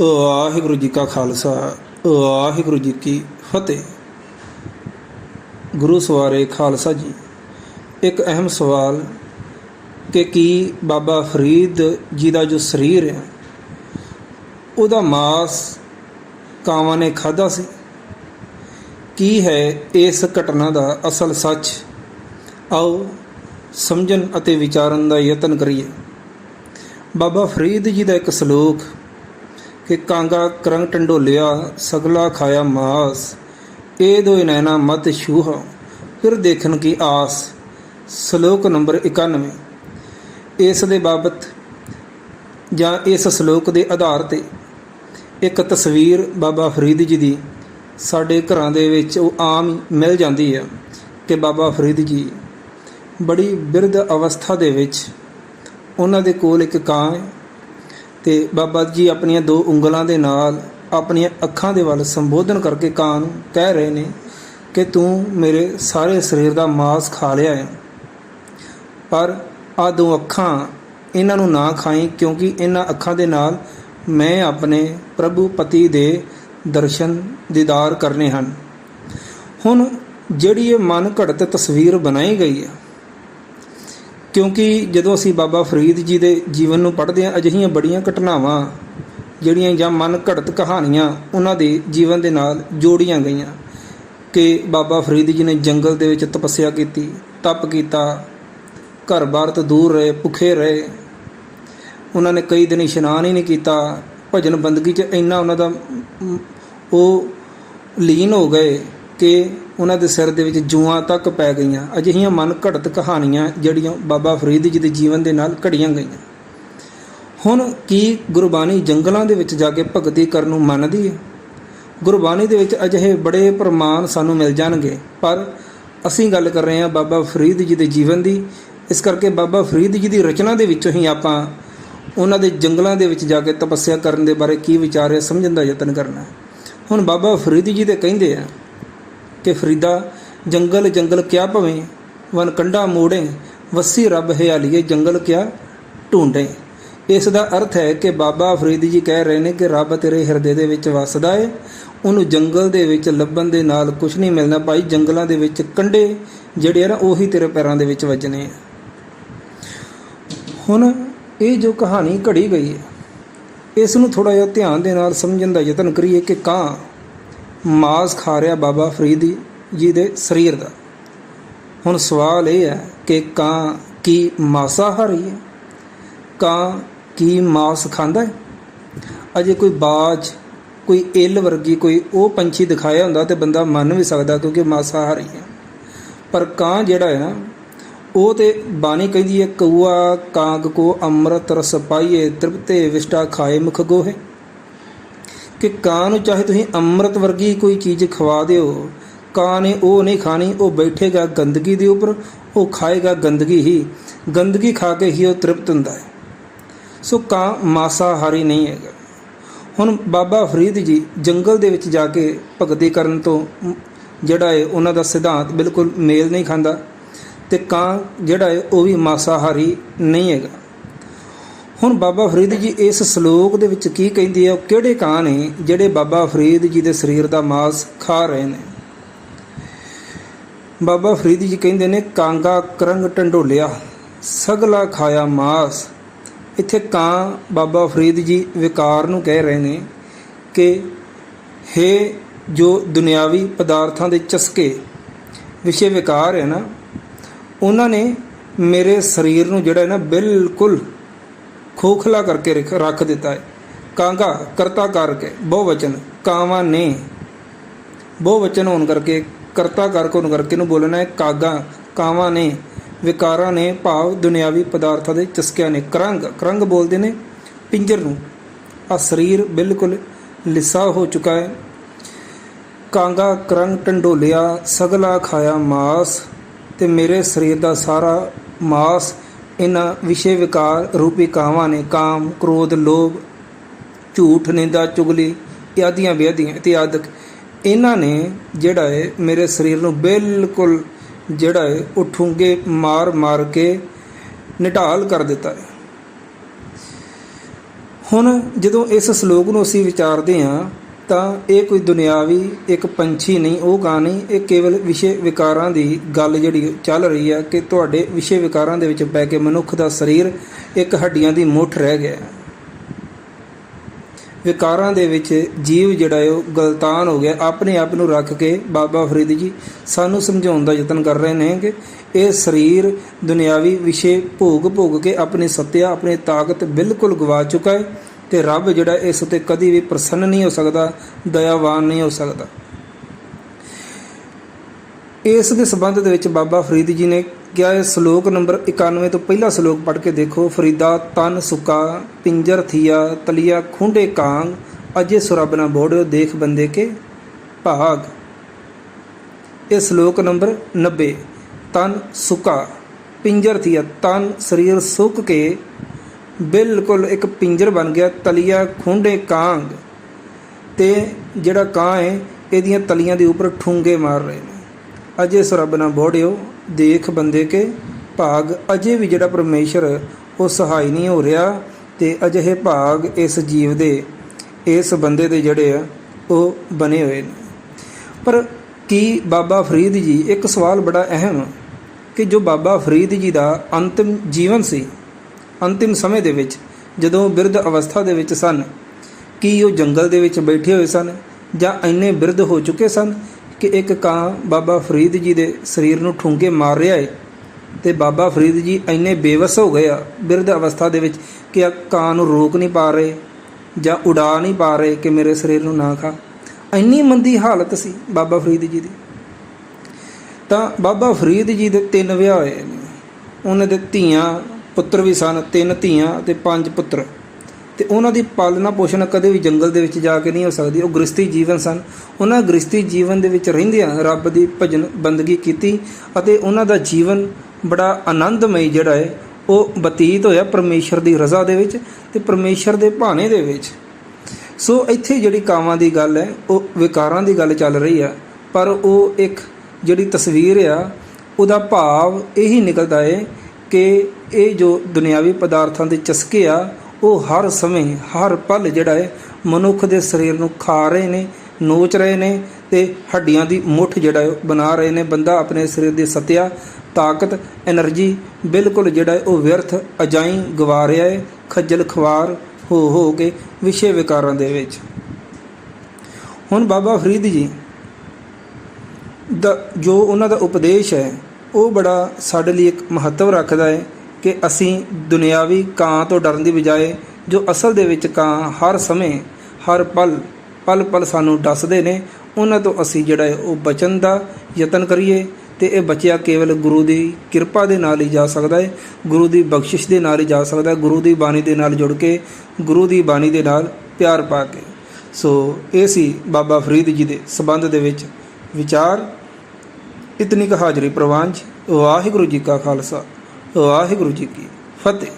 ਵਾਹਿਗੁਰੂ ਜੀ ਕਾ ਖਾਲਸਾ, ਵਾਹਿਗੁਰੂ ਜੀ ਕੀ ਫਤਿਹ। ਗੁਰੂ ਸਵਾਰੇ ਖਾਲਸਾ ਜੀ, ਇੱਕ ਅਹਿਮ ਸਵਾਲ ਕਿ ਕੀ ਬਾਬਾ ਫਰੀਦ ਜੀ ਦਾ ਜੋ ਸਰੀਰ ਹੈ, ਉਹਦਾ ਮਾਸ ਕਾਵਾਂ ਨੇ ਖਾਦਾ ਸੀ? ਕੀ ਹੈ ਇਸ ਘਟਨਾ ਦਾ ਅਸਲ ਸੱਚ? ਆਓ ਸਮਝਣ ਅਤੇ ਵਿਚਾਰਨ ਦਾ ਯਤਨ ਕਰੀਏ। ਬਾਬਾ ਫਰੀਦ ਜੀ ਦਾ ਇੱਕ ਸ਼ਲੋਕ ਕਿ ਕਾਂਗਾ ਕਰੰਗ ਟੰਡੋਲਿਆ, ਸਗਲਾ ਖਾਇਆ ਮਾਸ। ਇਹ ਦੋ ਨੈਣਾ ਮਤ ਛੂਹਾ, ਫਿਰ ਦੇਖਣ ਕੀ ਆਸ। ਸ਼ਲੋਕ ਨੰਬਰ 91 ਇਸ ਦੇ ਬਾਬਤ ਜਾਂ ਇਸ ਸ਼ਲੋਕ ਦੇ ਆਧਾਰ ਤੇ ਇੱਕ ਤਸਵੀਰ ਬਾਬਾ ਫਰੀਦ ਜੀ ਦੀ ਸਾਡੇ ਘਰਾਂ ਦੇ ਵਿੱਚ ਉਹ ਆਮ ਮਿਲ ਜਾਂਦੀ ਹੈ ਕਿ ਬਾਬਾ ਫਰੀਦ ਜੀ ਬੜੀ ਬਿਰਧ ਅਵਸਥਾ ਦੇ ਵਿੱਚ ਉਹਨਾਂ ਦੇ ਕੋਲ ਇੱਕ ਕਾਂ ਹੈ। ਤੇ ਬਾਬਾ ਜੀ ਆਪਣੀਆਂ ਦੋ ਉਂਗਲਾਂ ਦੇ ਨਾਲ ਆਪਣੀਆਂ ਅੱਖਾਂ ਦੇ ਵੱਲ ਸੰਬੋਧਨ ਕਰਕੇ ਕਾਂ ਨੂੰ ਕਹਿ ਰਹੇ ਨੇ ਕਿ ਤੂੰ ਮੇਰੇ ਸਾਰੇ ਸਰੀਰ ਦਾ ਮਾਸ ਖਾ ਲਿਆ ਹੈ। ਪਰ ਆ ਦੋ ਅੱਖਾਂ ਇਹਨਾਂ ਨੂੰ ਨਾ ਖਾਈ ਕਿਉਂਕਿ ਇਹਨਾਂ ਅੱਖਾਂ ਦੇ ਨਾਲ ਮੈਂ ਆਪਣੇ ਪ੍ਰਭੂ ਪਤੀ ਦੇ ਦਰਸ਼ਨ ਦੀਦਾਰ ਕਰਨੇ ਹਨ। ਹੁਣ ਜਿਹੜੀ ਇਹ ਮਨ ਘੜਤ ਤਸਵੀਰ ਬਣਾਈ ਗਈ ਹੈ ਕਿਉਂਕਿ ਜਦੋਂ ਅਸੀਂ ਬਾਬਾ ਫਰੀਦ ਜੀ ਦੇ ਜੀਵਨ ਨੂੰ ਪੜ੍ਹਦੇ ਹਾਂ, ਅਜਿਹੀਆਂ ਬੜੀਆਂ ਘਟਨਾਵਾਂ ਜਿਹੜੀਆਂ ਜਾਂ ਮਨ ਘੜਤ ਕਹਾਣੀਆਂ ਉਹਨਾਂ ਦੇ ਜੀਵਨ ਦੇ ਨਾਲ ਜੋੜੀਆਂ ਗਈਆਂ ਕਿ ਬਾਬਾ ਫਰੀਦ ਜੀ ਨੇ ਜੰਗਲ ਦੇ ਵਿੱਚ ਤਪੱਸਿਆ ਕੀਤੀ, ਤਪ ਕੀਤਾ ਘਰ-ਬਾਰ ਤੋਂ ਦੂਰ ਰਹੇ, ਭੁੱਖੇ ਰਹੇ। ਉਹਨਾਂ ਨੇ ਕਈ ਦਿਨ ਇਸ਼ਨਾਨ ਹੀ ਨਹੀਂ ਕੀਤਾ। ਭਜਨ ਬੰਦਗੀ 'ਚ ਇੰਨਾ ਉਹਨਾਂ ਦਾ, ਉਹ ਲੀਨ ਹੋ ਗਏ ਕਿ ਉਹਨਾਂ ਦੇ ਸਿਰ ਦੇ ਵਿੱਚ ਜੂਆਂ ਤੱਕ ਪੈ ਗਈਆਂ। ਅਜਿਹੀਆਂ ਮਨ ਘੜਤ ਕਹਾਣੀਆਂ ਜਿਹੜੀਆਂ ਬਾਬਾ ਫਰੀਦ ਜੀ ਦੇ ਜੀਵਨ ਦੇ ਨਾਲ ਘੜੀਆਂ ਗਈਆਂ। ਹੁਣ ਕੀ ਗੁਰਬਾਣੀ ਜੰਗਲਾਂ ਦੇ ਵਿੱਚ ਜਾ ਕੇ ਭਗਤੀ ਕਰਨ ਨੂੰ ਮੰਨਦੀ ਹੈ? ਗੁਰਬਾਣੀ ਦੇ ਵਿੱਚ ਅਜਿਹੇ ਬੜੇ ਪ੍ਰਮਾਣ ਸਾਨੂੰ ਮਿਲ ਜਾਣਗੇ, ਪਰ ਅਸੀਂ ਗੱਲ ਕਰ ਰਹੇ ਹਾਂ ਬਾਬਾ ਫਰੀਦ ਜੀ ਦੇ ਜੀਵਨ ਦੀ। ਇਸ ਕਰਕੇ ਬਾਬਾ ਫਰੀਦ ਜੀ ਦੀ ਰਚਨਾ ਦੇ ਵਿੱਚੋਂ ਹੀ ਆਪਾਂ ਉਹਨਾਂ ਦੇ ਜੰਗਲਾਂ ਦੇ ਵਿੱਚ ਜਾ ਕੇ ਤਪੱਸਿਆ ਕਰਨ ਦੇ ਬਾਰੇ ਕੀ ਵਿਚਾਰ ਹੈ ਸਮਝਣ ਦਾ ਯਤਨ ਕਰਨਾ ਹੁਣ ਬਾਬਾ ਫਰੀਦ ਜੀ ਦੇ ਕਹਿੰਦੇ ਆ ਕਿ ਫਰੀਦਾ ਜੰਗਲ ਜੰਗਲ ਕਿਆ ਭਵੇਂ, ਵਨ ਕੰਡਾ ਮੋੜੇ, ਵਸੀ ਰੱਬ ਹਿਆਲੀਏ ਜੰਗਲ ਕਿਆ ਢੂੰਡੇ। ਇਸ ਦਾ ਅਰਥ ਹੈ ਕਿ ਬਾਬਾ ਫਰੀਦ ਜੀ ਕਹਿ ਰਹੇ ਨੇ ਕਿ ਰੱਬ ਤੇਰੇ ਹਿਰਦੇ ਦੇ ਵਿੱਚ ਵਸਦਾ ਹੈ ਉਹਨੂੰ ਜੰਗਲ ਦੇ ਵਿੱਚ ਲੱਭਣ ਦੇ ਨਾਲ ਕੁਝ ਨਹੀਂ ਮਿਲਣਾ ਭਾਈ, ਜੰਗਲਾਂ ਦੇ ਵਿੱਚ ਕੰਡੇ ਜਿਹੜੇ ਆ ਨਾ, ਉਹੀ ਤੇਰੇ ਪੈਰਾਂ ਦੇ ਵਿੱਚ ਵੱਜਣੇ ਆ। ਹੁਣ ਇਹ ਜੋ ਕਹਾਣੀ ਘੜੀ ਗਈ ਹੈ, ਇਸ ਨੂੰ ਥੋੜਾ ਜਿਹਾ ਧਿਆਨ ਦੇ ਨਾਲ ਸਮਝਣ ਦਾ ਯਤਨ ਕਰੀਏ ਕਿ ਕਾਂ ਮਾਸ ਖਾ ਰਿਹਾ ਬਾਬਾ ਫਰੀਦ ਜੀ ਦੇ ਸਰੀਰ ਦਾ। ਹੁਣ ਸਵਾਲ ਇਹ ਹੈ ਕਿ ਕਾਂ ਕੀ ਮਾਸਾਹਾਰੀ ਹੈ? ਕਾਂ ਕੀ ਮਾਸ ਖਾਂਦਾ ਹੈ? ਅਜੇ ਕੋਈ ਬਾਜ, ਕੋਈ ਇੱਲ ਵਰਗੀ ਕੋਈ ਉਹ ਪੰਛੀ ਦਿਖਾਇਆ ਹੁੰਦਾ ਤੇ ਬੰਦਾ ਮੰਨ ਵੀ ਸਕਦਾ ਕਿਉਂਕਿ ਮਾਸਾਹਾਰੀ ਹੈ। ਪਰ ਕਾਂ ਜਿਹੜਾ ਹੈ ਨਾ, ਉਹ ਤੇ ਬਾਣੀ ਕਹਿੰਦੀ ਹੈ, ਕਊਆ, ਕਾਂਗ ਕੋ ਅੰਮ੍ਰਿਤ ਰਸ ਪਾਈਏ, ਤ੍ਰਿਪਤੇ ਵਿਸ਼ਟਾ ਖਾਏ ਮੁਖ ਗੋਹੇ। ਕਿ ਕਾਂ ਨੂੰ ਚਾਹੇ ਤੁਸੀਂ ਅੰਮ੍ਰਿਤ ਵਰਗੀ ਕੋਈ ਚੀਜ਼ ਖਵਾ ਦਿਓ, ਕਾਂ ਨੇ ਉਹ ਨਹੀਂ ਖਾਣੀ, ਉਹ ਬੈਠੇਗਾ ਗੰਦਗੀ ਦੇ ਉੱਪਰ, ਉਹ ਖਾਏਗਾ ਗੰਦਗੀ ਹੀ। ਗੰਦਗੀ ਖਾ ਕੇ ਹੀ ਉਹ ਤ੍ਰਿਪਤ ਹੁੰਦਾ ਹੈ। ਸੋ ਕਾਂ ਮਾਸਾਹਾਰੀ ਨਹੀਂ ਹੈਗਾ। ਹੁਣ ਬਾਬਾ ਫਰੀਦ ਜੀ ਜੰਗਲ ਦੇ ਵਿੱਚ ਜਾ ਕੇ ਭਗਤੀ ਕਰਨ ਤੋਂ ਜਿਹੜਾ ਹੈ ਉਹਨਾਂ ਦਾ ਸਿਧਾਂਤ ਬਿਲਕੁਲ ਮੇਲ ਨਹੀਂ ਖਾਂਦਾ ਤੇ ਕਾਂ ਜਿਹੜਾ ਹੈ ਉਹ ਵੀ ਮਾਸਾਹਾਰੀ ਨਹੀਂ ਹੈਗਾ। ਹੁਣ ਬਾਬਾ ਫਰੀਦ ਜੀ ਇਸ ਸ਼ਲੋਕ ਦੇ ਵਿੱਚ ਕੀ ਕਹਿੰਦੇ ਆ? ਉਹ ਕਿਹੜੇ ਕਾਂ ਨੇ ਜਿਹੜੇ ਬਾਬਾ ਫਰੀਦ ਜੀ ਦੇ ਸਰੀਰ ਦਾ ਮਾਸ ਖਾ ਰਹੇ ਨੇ? ਬਾਬਾ ਫਰੀਦ ਜੀ ਕਹਿੰਦੇ ਨੇ, ਕਾਂਗਾ ਕਰੰਗ ਟੰਡੋਲਿਆ, ਸਗਲਾ ਖਾਇਆ ਮਾਸ। ਇੱਥੇ ਕਾਂ ਬਾਬਾ ਫਰੀਦ ਜੀ ਵਿਕਾਰ ਨੂੰ ਕਹਿ ਰਹੇ ਨੇ ਕਿ, ਹੈ ਜੋ ਦੁਨਿਆਵੀ ਪਦਾਰਥਾਂ ਦੇ ਚਸਕੇ ਵਿਸ਼ੇ ਵਿਕਾਰ ਹੈ ਨਾ, ਉਹਨਾਂ ਨੇ ਮੇਰੇ ਸਰੀਰ ਨੂੰ ਜਿਹੜਾ ਹੈ ਨਾ ਬਿਲਕੁਲ ਖੋਖਲਾ ਕਰਕੇ ਰੱਖ- ਰੱਖ ਦਿੱਤਾ ਹੈ। ਕਾਂਗਾ, ਕਰਤਾ ਕਰਕੇ ਬਹੁ ਵਚਨ ਕਾਵਾਂ ਨੇ। ਬਹੁਵਚਨ ਹੋਣ ਕਰਕੇ, ਕਰਤਾ ਕਰਕੇ ਹੋਣ ਕਰਕੇ ਨੂੰ ਬੋਲਣਾ ਹੈ ਕਾਗਾ, ਕਾਵਾਂ ਨੇ। ਵਿਕਾਰਾਂ ਨੇ ਭਾਵ ਦੁਨਿਆਵੀ ਪਦਾਰਥਾਂ ਦੇ ਚਸਕਿਆਂ ਨੇ। ਕਰੰਗ ਕਰੰਗ ਬੋਲਦੇ ਨੇ ਪਿੰਜਰ ਨੂੰ। ਆ ਸਰੀਰ ਬਿਲਕੁਲ ਲਿਸਾ ਹੋ ਚੁੱਕਾ ਹੈ। ਕਾਂਗਾ, ਕਰੰਗ ਟੰਡੋਲਿਆ, ਸਗਲਾ ਖਾਇਆ ਮਾਸ ਤੇ ਮੇਰੇ ਸਰੀਰ ਦਾ ਸਾਰਾ ਮਾਸ ਇਹਨਾਂ ਵਿਸ਼ੇ ਵਿਕਾਰ ਰੂਪੀ ਕਾਵਾਂ ਨੇ ਕਾਮ, ਕ੍ਰੋਧ, ਲੋਭ, ਝੂਠ, ਨਿੰਦਾ, ਚੁਗਲੀ ਆਦੀਆਂ ਵਿਆਦੀਆਂ ਇਤਿਆਦਿਕ ਇਹਨਾਂ ਨੇ ਜਿਹੜਾ ਹੈ ਮੇਰੇ ਸਰੀਰ ਨੂੰ ਬਿਲਕੁਲ ਜਿਹੜਾ ਹੈ ਉਹ ਠੁੰਗੇ ਮਾਰ ਮਾਰ ਕੇ ਨਿਟਾਲ ਕਰ ਦਿੱਤਾ ਹੈ ਹੁਣ ਜਦੋਂ ਇਸ ਸ਼ਲੋਕ ਨੂੰ ਅਸੀਂ ਵਿਚਾਰਦੇ ਹਾਂ ਤਾਂ ਇਹ ਕੋਈ ਦੁਨਿਆਵੀ ਇੱਕ ਪੰਛੀ ਨਹੀਂ, ਉਹ ਗਾ ਨਹੀਂ ਇਹ ਕੇਵਲ ਵਿਸ਼ੇ ਵਿਕਾਰਾਂ ਦੀ ਗੱਲ ਜਿਹੜੀ ਚੱਲ ਰਹੀ ਹੈ ਕਿ ਤੁਹਾਡੇ ਵਿਸ਼ੇ ਵਿਕਾਰਾਂ ਦੇ ਵਿੱਚ ਪੈ ਕੇ ਮਨੁੱਖ ਦਾ ਸਰੀਰ ਇੱਕ ਹੱਡੀਆਂ ਦੀ ਮੁੱਠ ਰਹਿ ਗਿਆ ਵਿਕਾਰਾਂ ਦੇ ਵਿੱਚ ਜੀਵ ਜਿਹੜਾ ਹੈ ਉਹ ਗਲਤਾਨ ਹੋ ਗਿਆ। ਆਪਣੇ ਆਪ ਨੂੰ ਰੱਖ ਕੇ ਬਾਬਾ ਫਰੀਦ ਜੀ ਸਾਨੂੰ ਸਮਝਾਉਣ ਦਾ ਯਤਨ ਕਰ ਰਹੇ ਨੇ ਕਿ ਇਹ ਸਰੀਰ ਦੁਨਿਆਵੀ ਵਿਸ਼ੇ ਭੋਗ ਭੋਗ ਕੇ ਆਪਣੀ ਸੱਤਿਆ, ਆਪਣੀ ਤਾਕਤ ਬਿਲਕੁਲ ਗਵਾ ਚੁੱਕਾ ਹੈ। ਤੇ ਰੱਬ ਜਿਹੜਾ ਇਸ ਉਤੇ ਕਦੀ ਵੀ ਪ੍ਰਸੰਨ ਨਹੀਂ ਹੋ ਸਕਦਾ, ਦਇਆਵਾਨ ਨਹੀਂ ਹੋ ਸਕਦਾ। ਇਸ ਦੇ ਸੰਬੰਧ ਦੇ ਵਿੱਚ ਬਾਬਾ ਫਰੀਦ ਜੀ ਨੇ ਕਿਹਾ ਹੈ ਸ਼ਲੋਕ ਨੰਬਰ 91 ਤੋਂ ਪਹਿਲਾ ਸ਼ਲੋਕ ਪੜ੍ਹ ਕੇ ਦੇਖੋ। ਫਰੀਦਾ ਤਨ ਸੁਕਾ ਪਿੰਜਰ ਥੀਆ, ਤਲੀਆ ਖੁੰਡੇ ਕਾਂਗ, ਅਜੇ ਸੁਰਬ ਨਾ ਬੋੜਿਓ, ਦੇਖ ਬੰਦੇ ਕੇ ਭਾਗ। ਇਹ ਸ਼ਲੋਕ ਨੰਬਰ 90 ਤਨ ਸੁਕਾ ਪਿੰਜਰ ਥੀਆ, ਤਨ ਸਰੀਰ ਸੁੱਕ ਕੇ ਬਿਲਕੁਲ ਇੱਕ ਪਿੰਜਰ ਬਣ ਗਿਆ, ਤਲੀਆ ਖੁੰਡੇ ਕਾਂਗ। ਤੇ ਜਿਹੜਾ ਕਾਂ ਹੈ ਇਹਦੀਆਂ ਤਲੀਆਂ ਦੇ ਉੱਪਰ ਠੂੰਗੇ ਮਾਰ ਰਹੇ ਨੇ। ਅਜੇ ਸਰਬ ਨਾ ਬੋੜਿਓ, ਦੇਖ ਬੰਦੇ ਕੇ ਭਾਗ। ਅਜੇ ਵੀ ਜਿਹੜਾ ਪਰਮੇਸ਼ਰ ਉਹ ਸਹਾਈ ਨਹੀਂ ਹੋ ਰਿਹਾ ਤੇ ਅਜਿਹੇ ਭਾਗ ਇਸ ਜੀਵ ਦੇ, ਇਸ ਬੰਦੇ ਦੇ ਜਿਹੜੇ ਆ, ਉਹ ਬਣੇ ਹੋਏ ਨੇ। ਪਰ ਕੀ ਬਾਬਾ ਫਰੀਦ ਜੀ, ਇੱਕ ਸਵਾਲ ਬੜਾ ਅਹਿਮ ਕਿ ਜੋ ਬਾਬਾ ਫਰੀਦ ਜੀ ਦਾ ਅੰਤਮ ਜੀਵਨ ਸੀ ਅੰਤਿਮ ਸਮੇਂ ਦੇ ਵਿੱਚ ਜਦੋਂ ਬਿਰਧ ਅਵਸਥਾ ਦੇ ਵਿੱਚ ਸਨ, ਕੀ ਉਹ ਜੰਗਲ ਦੇ ਵਿੱਚ ਬੈਠੇ ਹੋਏ ਸਨ ਜਾਂ ਇੰਨੇ ਬਿਰਧ ਹੋ ਚੁੱਕੇ ਸਨ ਕਿ ਇੱਕ ਕਾਂ ਬਾਬਾ ਫਰੀਦ ਜੀ ਦੇ ਸਰੀਰ ਨੂੰ ਠੁੰਕੇ ਮਾਰ ਰਿਹਾ ਹੈ ਤੇ ਬਾਬਾ ਫਰੀਦ ਜੀ ਇੰਨੇ ਬੇਵਸ ਹੋ ਗਏ ਆ ਬਿਰਧ ਅਵਸਥਾ ਦੇ ਵਿੱਚ ਕਿ ਆ ਕਾਂ ਨੂੰ ਰੋਕ ਨਹੀਂ ਪਾ ਰਹੇ ਜਾਂ ਉਡਾ ਨਹੀਂ ਪਾ ਰਹੇ ਕਿ ਮੇਰੇ ਸਰੀਰ ਨੂੰ ਨਾ ਖਾ। ਇੰਨੀ ਮੰਦੀ ਹਾਲਤ ਸੀ ਬਾਬਾ ਫਰੀਦ ਜੀ ਦੀ। ਤਾਂ ਬਾਬਾ ਫਰੀਦ ਜੀ ਦੇ ਤਿੰਨ ਵਿਆਹ ਹੋਏ ਨੇ। ਉਹਨਾਂ ਦੇ ਧੀਆਂ ਪੁੱਤਰ ਵੀ ਸਨ, ਤਿੰਨ ਧੀਆਂ ਅਤੇ ਪੰਜ ਪੁੱਤਰ। ਤੇ ਉਹਨਾਂ ਦੀ ਪਾਲਣਾ ਪੋਸ਼ਣ ਕਦੇ ਵੀ ਜੰਗਲ ਦੇ ਵਿੱਚ ਜਾ ਕੇ ਨਹੀਂ ਹੋ ਸਕਦੀ। ਉਹ ਗ੍ਰਸਤੀ ਜੀਵਨ ਸਨ। ਉਹਨਾਂ ਗ੍ਰਸਤੀ ਜੀਵਨ ਦੇ ਵਿੱਚ ਰਹਿੰਦਿਆਂ ਰੱਬ ਦੀ ਭਜਨ ਬੰਦਗੀ ਕੀਤੀ ਅਤੇ ਉਹਨਾਂ ਦਾ ਜੀਵਨ ਬੜਾ ਆਨੰਦਮਈ ਜਿਹੜਾ ਹੈ, ਉਹ ਬਤੀਤ ਹੋਇਆ ਪਰਮੇਸ਼ਰ ਦੀ ਰਜ਼ਾ ਦੇ ਵਿੱਚ ਤੇ ਪਰਮੇਸ਼ਰ ਦੇ ਭਾਣੇ ਦੇ ਵਿੱਚ। ਸੋ ਇੱਥੇ ਜਿਹੜੀ ਕਾਵਾਂ ਦੀ ਗੱਲ ਹੈ, ਉਹ ਵਿਕਾਰਾਂ ਦੀ ਗੱਲ ਚੱਲ ਰਹੀ ਆ। ਪਰ ਉਹ ਇੱਕ ਜਿਹੜੀ ਤਸਵੀਰ ਆ, ਉਹਦਾ ਭਾਵ ਇਹੀ ਨਿਕਲਦਾ ਏ ਕਿ ਇਹ ਜੋ ਦੁਨਿਆਵੀ ਪਦਾਰਥਾਂ ਦੇ ਚਸਕੇ ਆ, ਉਹ ਹਰ ਸਮੇਂ ਹਰ ਪਲ ਜਿਹੜਾ ਹੈ, ਮਨੁੱਖ ਦੇ ਸਰੀਰ ਨੂੰ ਖਾ ਰਹੇ ਨੇ, ਨੋਚ ਰਹੇ ਨੇ ਤੇ ਹੱਡੀਆਂ ਦੀ ਮੁੱਠ ਜਿਹੜਾ ਬਣਾ ਰਹੇ ਨੇ। ਬੰਦਾ ਆਪਣੇ ਸਰੀਰ ਦੀ ਸਤਿਆ, ਤਾਕਤ એનર્ਜੀ ਬਿਲਕੁਲ ਜਿਹੜਾ ਉਹ ਵਿਅਰਥ, ਅਜਾਈ ਗਵਾ ਰਿਹਾ ਹੈ। ਖੱਜਲ ਖਵਾਰ ਹੋ ਹੋ ਕੇ ਵਿਸ਼ੇ ਵਿਕਾਰਾਂ ਦੇ ਵਿੱਚ। ਹੁਣ ਬਾਬਾ ਫਰੀਦ ਜੀ ਦਾ ਜੋ ਉਹਨਾਂ ਦਾ ਉਪਦੇਸ਼ ਹੈ ਉਹ ਬੜਾ ਸਾਡੇ ਲਈ ਇੱਕ ਮਹੱਤਵ ਰੱਖਦਾ ਹੈ ਕਿ ਅਸੀਂ ਦੁਨਿਆਵੀ ਕਾਂ ਤੋਂ ਡਰਨ ਦੀ ਬਜਾਏ ਜੋ ਅਸਲ ਦੇ ਵਿੱਚ ਕਾਂ ਹਰ ਸਮੇਂ, ਹਰ ਪਲ ਪਲ ਪਲ ਸਾਨੂੰ ਦੱਸਦੇ ਨੇ, ਉਹਨਾਂ ਤੋਂ ਅਸੀਂ ਜਿਹੜਾ ਹੈ ਉਹ ਬਚਣ ਦਾ ਯਤਨ ਕਰੀਏ ਤੇ ਇਹ ਬਚਿਆ ਕੇਵਲ ਗੁਰੂ ਦੀ ਕਿਰਪਾ ਦੇ ਨਾਲ ਹੀ ਜਾ ਸਕਦਾ ਹੈ, ਗੁਰੂ ਦੀ ਬਖਸ਼ਿਸ਼ ਦੇ ਨਾਲ ਹੀ ਜਾ ਸਕਦਾ ਹੈ, ਗੁਰੂ ਦੀ ਬਾਣੀ ਦੇ ਨਾਲ ਜੁੜ ਕੇ, ਗੁਰੂ ਦੀ ਬਾਣੀ ਦੇ ਨਾਲ ਪਿਆਰ ਪਾ ਕੇ। ਸੋ ਇਹ ਸੀ ਬਾਬਾ ਫਰੀਦ ਜੀ ਦੇ ਸਬੰਧ ਦੇ ਵਿੱਚ ਵਿਚਾਰ। ਇਤਨੀ ਕੁ ਹਾਜ਼ਰੀ ਪ੍ਰਵਾਨ 'ਚ ਵਾਹਿਗੁਰੂ ਜੀ ਕਾ ਖਾਲਸਾ ਵਾਹਿਗੁਰੂ ਜੀ ਕੀ ਫਤਿਹ